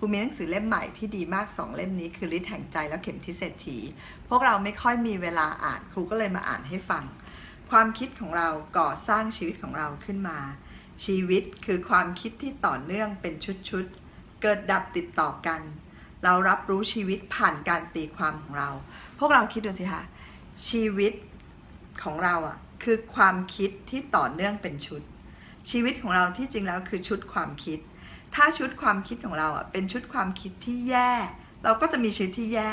ครูมีหนังสือเล่มใหม่ที่ดีมากสองเล่มนี้คือฤทธิ์แห่งใจและเข็มทิศเศรษฐี พวกเราไม่ค่อยมีเวลาอ่านครูก็เลยมาอ่านให้ฟัง ความคิดของเราก่อสร้างชีวิตของเราขึ้นมา ชีวิตคือความคิดที่ต่อเนื่องเป็นชุดๆ เกิดดับติดต่อกัน เรารับรู้ชีวิตผ่านการตีความของเรา พวกเราคิดดูสิคะชีวิตของเราอะคือความคิดที่ต่อเนื่องเป็นชุด ชีวิตของเราที่จริงแล้วคือชุดความคิด ถ้าชุดความคิดของเราอะเป็นชุดความคิดที่แย่ เราก็จะมีชีวิตที่แย่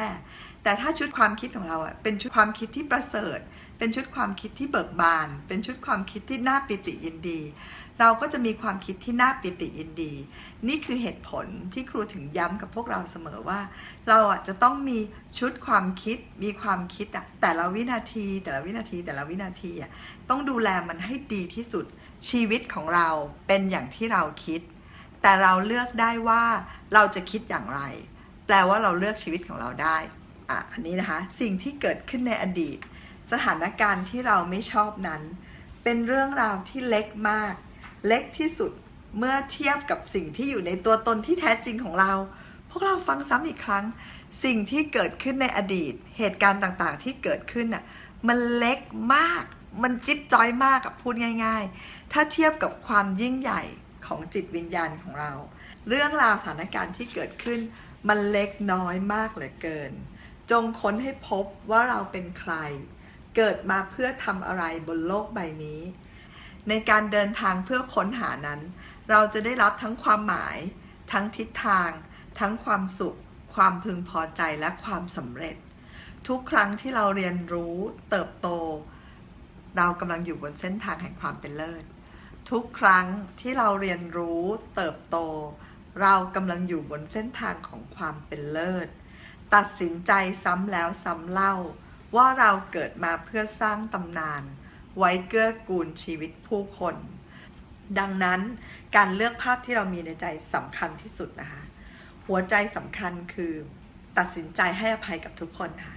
แต่ถ้าชุดความคิดของเราอะเป็นชุดความคิดที่ประเสริฐ เป็นชุดความคิดที่เบิกบาน เป็นชุดความคิดที่น่าปิติยินดี เราก็จะมีความคิดที่น่าปิติยินดี นี่คือเหตุผลที่ครูถึงย้ำกับพวกเราเสมอว่า เราอะจะต้องมีชุดความคิด มีความคิดอะแต่ละวินาที แต่ละวินาทีแต่ละวินาทีอะต้องดูแลมันให้ดีที่สุดชีวิตของเราเป็นอย่างที่เราคิด แต่เราเลือกได้ว่าเราจะคิดอย่างไร แปลว่าเราเลือกชีวิตของเราได้อะอันนี้นะคะ สิ่งที่เกิดขึ้นในอดีต สถานการณ์ที่เราไม่ชอบนั้น เป็นเรื่องราวที่เล็กมาก เล็กที่สุดเมื่อเทียบกับสิ่งที่อยู่ในตัวตนที่แท้จริงของเรา พวกเราฟังซ้ำอีกครั้ง สิ่งที่เกิดขึ้นในอดีต เหตุการณ์ต่างๆ ที่เกิดขึ้นน่ะ มันเล็กมาก มันจิ๊บจ้อยมากกับพูดง่าย ๆ ถ้าเทียบกับความยิ่งใหญ่ ของจิตวิญญาณของเรา เรื่องราวสถานการณ์ที่เกิดขึ้น มันเล็กน้อยมากเหลือเกิน จงค้นให้พบว่าเราเป็นใคร เกิดมาเพื่อทำอะไรบนโลกใบนี้ ในการเดินทางเพื่อค้นหานั้น เราจะได้รับทั้งความหมาย ทั้งทิศทาง ทั้งความสุข ความพึงพอใจและความสำเร็จ ทุกครั้งที่เราเรียนรู้ เติบโต เรากำลังอยู่บนเส้นทางแห่งความเป็นเลิศ ทุกครั้งที่เราเรียนรู้เติบโต เรากำลังอยู่บนเส้นทางของความเป็นเลิศ ตัดสินใจซ้ำแล้วซ้ำเล่า ว่าเราเกิดมาเพื่อสร้างตำนาน ไว้เกื้อกูลชีวิตผู้คน ดังนั้นการเลือกภาพที่เรามีในใจสำคัญที่สุดนะคะ หัวใจสำคัญคือ ตัดสินใจให้อภัยกับทุกคนค่ะ